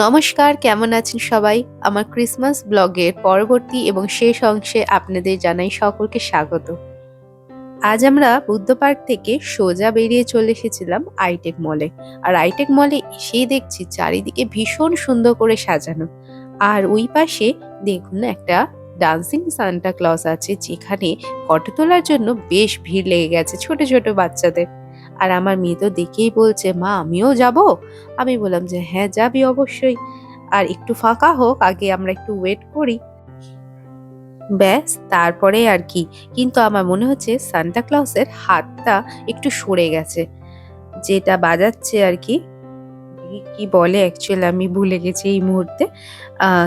নমস্কার, কেমন আছেন সবাই? আমার ক্রিসমাস ব্লগের পরবর্তী এবং শেষ অংশে আপনাদের জানাই সকলকে স্বাগত। আজ আমরা বুদ্ধ পার্ক থেকে সোজা বেরিয়ে চলে এসেছিলাম আইটেক মলে। আর আইটেক মলে এসেই দেখছি চারিদিকে ভীষণ সুন্দর করে সাজানো। আর ওই পাশে দেখুন একটা ডান্সিং সান্টা ক্লজ আছে, যেখানে ফটো তোলার জন্য বেশ ভিড় লেগে গেছে ছোট ছোট বাচ্চাদের। আর আমার মেয়ে তো দেখেই বলছে, মা, আমিও যাব? আমি বললাম যে হ্যাঁ যাবি অবশ্যই। আর একটু ফাঁকা হোক, আগে আমরা একটু ওয়েট করি। ব্যাস, তারপরে আর কি। কিন্তু আমার মনে হচ্ছে সান্টা ক্লাউসের হাতটা একটু সরে গেছে। যেটা বাজাচ্ছে আর কি- কি বলে অ্যাকচুয়ালি আমি ভুলে গেছি এই মুহূর্তে।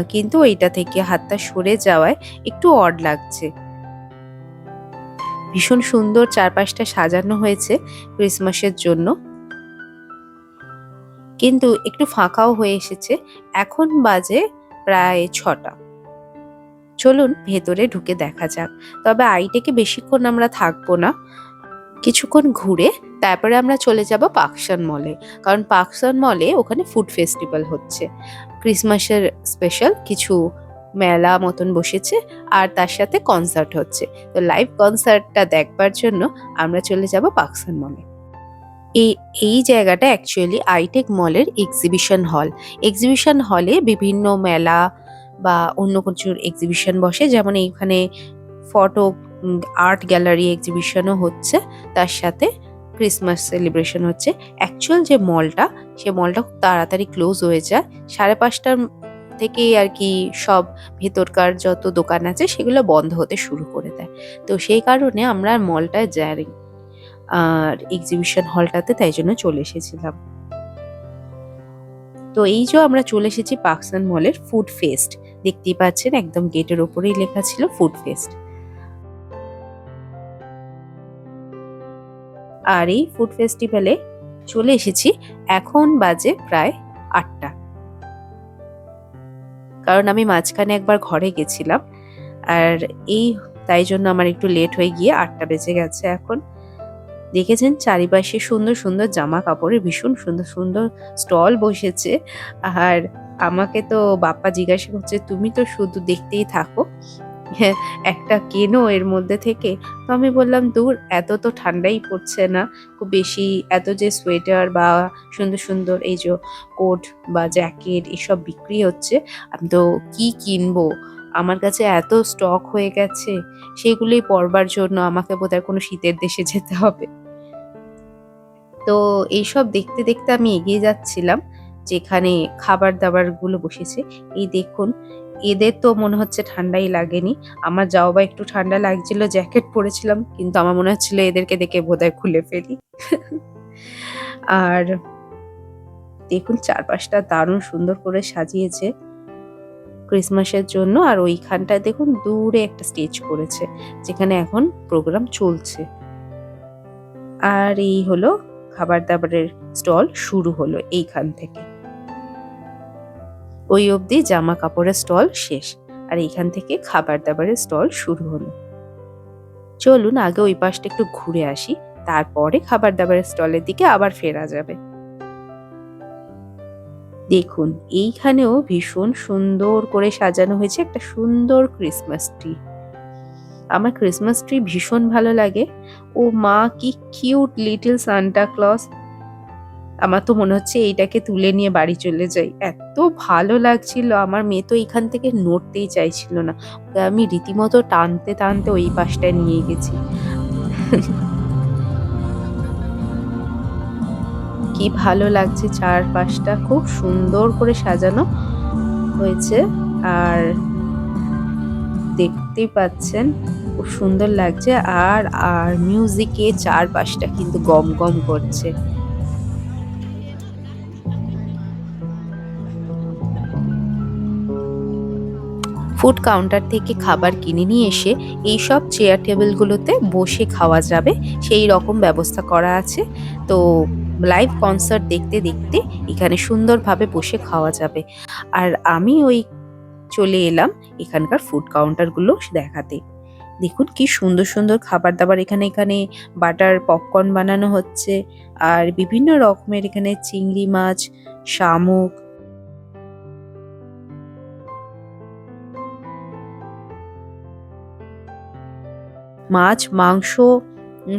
কিন্তু এইটা থেকে হাতটা সরে যাওয়ায় একটু অড লাগছে। ভীষণ সুন্দর চারপাশটা সাজানো হয়েছে ক্রিসমাসের জন্য। কিন্তু একটু ফাঁকাও হয়ে এসেছে। এখন বাজে প্রায় ছটা। চলুন ভেতরে ঢুকে দেখা যাক। তবে আইটেকে বেশিক্ষণ আমরা থাকব না। কিছুক্ষণ ঘুরে তারপরে আমরা চলে যাব পাকসান মলে। কারণ পাকসান মলে ওখানে ফুড ফেস্টিভ্যাল হচ্ছে। ক্রিসমাসের স্পেশাল কিছু মেলা মতন বসেছে আর তার সাথে কনসার্ট হচ্ছে। তো লাইভ কনসার্টটা দেখবার জন্য আমরা চলে যাব পাকশান মলে এই এই জায়গাটা অ্যাকচুয়ালি আইটেক মলের এক্সিবিশন হল এক্সিবিশন হলে বিভিন্ন মেলা বা অন্য কিছুর এক্সিবিশন বসে। যেমন এইখানে ফটো আর্ট গ্যালারি এক্সিবিশনও হচ্ছে। তার সাথে ক্রিসমাস সেলিব্রেশন হচ্ছে। অ্যাকচুয়াল যে মলটা সে মলটা খুব তাড়াতাড়ি ক্লোজ হয়ে যায়। সাড়ে পাঁচটার থেকেই আর কি সব ভেতরকার যত দোকান আছে সেগুলো বন্ধ হতে শুরু করে দেয়। তো সেই কারণে আমরা মলটায় যাই আর এক্সিবিশন হলটাতে তাই জন্য চলে এসেছিলাম। তো এই যে আমরা চলে এসেছি পাকসান মলের ফুড ফেস্ট দেখতেই পাচ্ছেন একদম গেটের ওপরেই লেখা ছিল ফুড ফেস্ট আর এই ফুড ফেস্টিভ্যালে চলে এসেছি। এখন বাজে প্রায় আটটা। কারণ আমি মাঝখানে একবার ঘরে গেছিলাম। আর এই, তাই জন্য আমার একটু লেট হয়ে গিয়ে আটটা বেজে গেছে এখন। দেখেছেন? চারিপাশে সুন্দর সুন্দর জামা কাপড়ে ভীষণ সুন্দর সুন্দর স্টল বসেছে। আর আমাকে তো বাপ্পা জিজ্ঞাসা করছে, তুমি তো শুধু দেখতেই থাকো। একটা কেনো এর মধ্যে থেকে? তো আমি বললাম, দূর, এত তো ঠান্ডাই পড়ছে না। খুব বেশি এত যে সোয়েটার বা সুন্দর সুন্দর এই যে কোট বা জ্যাকেট এসব বিক্রি হচ্ছে, আমি তো কি কিনবো? আমার কাছে এত স্টক হয়ে গেছে। সেগুলোই পরবার জন্য আমাকে বোধহয় কোনো শীতের দেশে যেতে হবে। তো এইসব দেখতে দেখতে আমি এগিয়ে যাচ্ছিলাম, যেখানে খাবার দাবারগুলো বসেছে। এই দেখুন এদের তো মনে হচ্ছে ঠান্ডাই লাগেনি। আমার যাও বা একটু ঠান্ডা লাগছিল, জ্যাকেট পরেছিলাম, কিন্তু আমার মনে হচ্ছিল এদেরকে দেখে বোধহয় খুলে ফেলি। আর দেখুন, চারপাশটা দারুণ সুন্দর করে সাজিয়েছে ক্রিসমাসের জন্য। আর ওইখানটায় দেখুন, দূরে একটা স্টেজ করেছে, যেখানে এখন প্রোগ্রাম চলছে। আর এই হলো খাবার দাবারের স্টল, শুরু হলো এইখান থেকে। ওই অবধি জামা কাপড়ের স্টল শেষ, আর এইখান থেকে খাবার দাবারের স্টল শুরু হলো। চলুন আগে ওই পাশটা একটু ঘুরে আসি, তারপরে খাবার দাবারের স্টলের দিকে আবার ফেরা যাবে। দেখুন, এইখানেও ভীষণ সুন্দর করে সাজানো হয়েছে একটা সুন্দর ক্রিসমাস ট্রি আমার ক্রিসমাস ট্রি ভীষণ ভালো লাগে। ও মা, কি কিউট লিটল সান্টা ক্লস আমার তো মনে হচ্ছে এইটাকে তুলে নিয়ে বাড়ি চলে যাই। এত ভালো লাগছিল। আমার মেয়ে তো এখান থেকে নড়তেই চাইছিল না। আমি রীতিমতো টানতে টানতে ওই পাশটায় নিয়ে গেছি। কি ভালো লাগছে চারপাশটা। খুব সুন্দর করে সাজানো হয়েছে। আর দেখতেই পাচ্ছেন, খুব সুন্দর লাগছে। আর আর মিউজিকে চারপাশটা কিন্তু গম গম করছে। ফুড কাউন্টার থেকে খাবার কিনে নিয়ে এসে এই সব চেয়ার টেবিলগুলোতে বসে খাওয়া যাবে। সেই রকম ব্যবস্থা করা আছে। তো লাইভ কনসার্ট দেখতে দেখতে এখানে সুন্দরভাবে বসে খাওয়া যাবে। আর আমি ওই চলে এলাম এখানকার ফুড কাউন্টারগুলো দেখাতে। দেখুন কি সুন্দর সুন্দর খাবার দাবার এখানে এখানে বাটার পপকর্ন বানানো হচ্ছে। আর বিভিন্ন রকমের এখানে চিংড়ি মাছ, শামুক মাছ, মাংস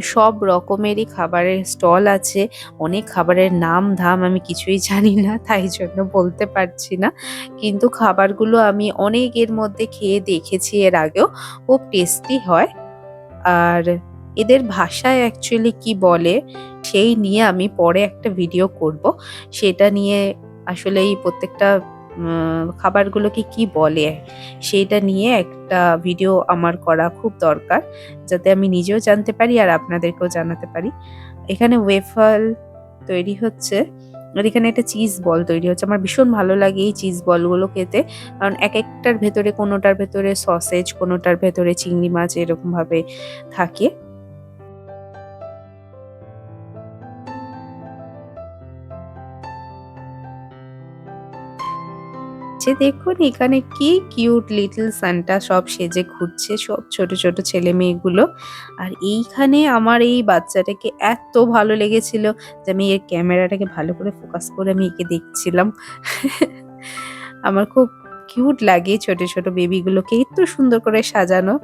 সব রকমেরই খাবারের স্টল আছে। অনেক খাবারের নাম ধাম আমি কিছুই জানি না, তাই জন্য বলতে পারছি না। কিন্তু খাবারগুলো আমি অনেক এর মধ্যে খেয়ে দেখেছি এর আগেও। খুব টেস্টি হয়। আর এদের ভাষায় অ্যাকচুয়ালি কি বলে, সেই নিয়ে আমি পরে একটা ভিডিও করব। সেটা নিয়ে আসলে এই প্রত্যেকটা খাবারগুলোকে কি বলে সেইটা নিয়ে একটা ভিডিও আমার করা খুব দরকার, যাতে আমি নিজেও জানতে পারি আর আপনাদেরকেও জানাতে পারি। এখানে ওয়েফল তৈরি হচ্ছে আর এখানে একটা চিজ বল তৈরি হচ্ছে। আমার ভীষণ ভালো লাগে এই চিজ বলগুলো খেতে। কারণ এক একটার ভেতরে কোনোটার ভেতরে সসেজ কোনোটার ভেতরে চিংড়ি মাছ এরকমভাবে থাকে। যে দেখুন, এখানে কি কিউট লিটল সানটা সব সেজে ঘুরছে সব ছোট ছোট ছেলে মেয়েগুলো। আর এইখানে আমার এই বাচ্চাটাকে এত ভালো লেগেছিল যে আমি এর ক্যামেরাটাকে ভালো করে ফোকাস করে আমি একে দেখছিলাম। আমার খুব কিউট লাগে ছোট ছোট বেবিগুলোকে এত সুন্দর করে সাজানো।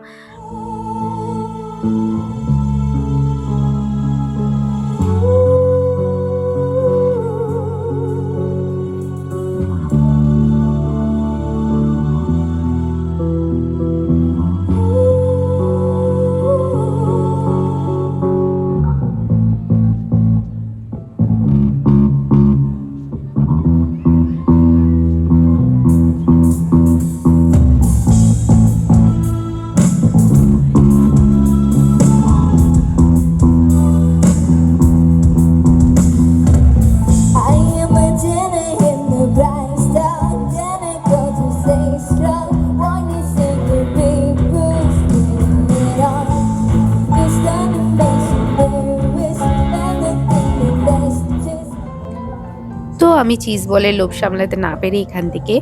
আমি চিজ বলের লোভ সামলাতে না পেরে এখান থেকে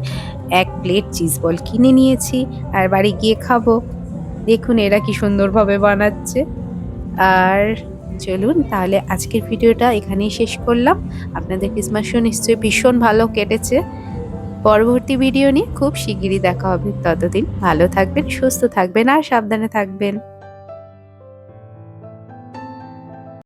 এক প্লেট চিজ বল কিনে নিয়েছি আর বাড়ি গিয়ে খাব। দেখুন এরা কি সুন্দরভাবে বানাচ্ছে। আর চলুন তাহলে আজকের ভিডিওটা এখানেই শেষ করলাম। আপনাদের ক্রিসমাসও নিশ্চয়ই ভীষণ ভালো কেটেছে। পরবর্তী ভিডিও নিয়ে খুব শিগগিরই দেখা হবে। ততদিন ভালো থাকবেন, সুস্থ থাকবেন আর সাবধানে থাকবেন।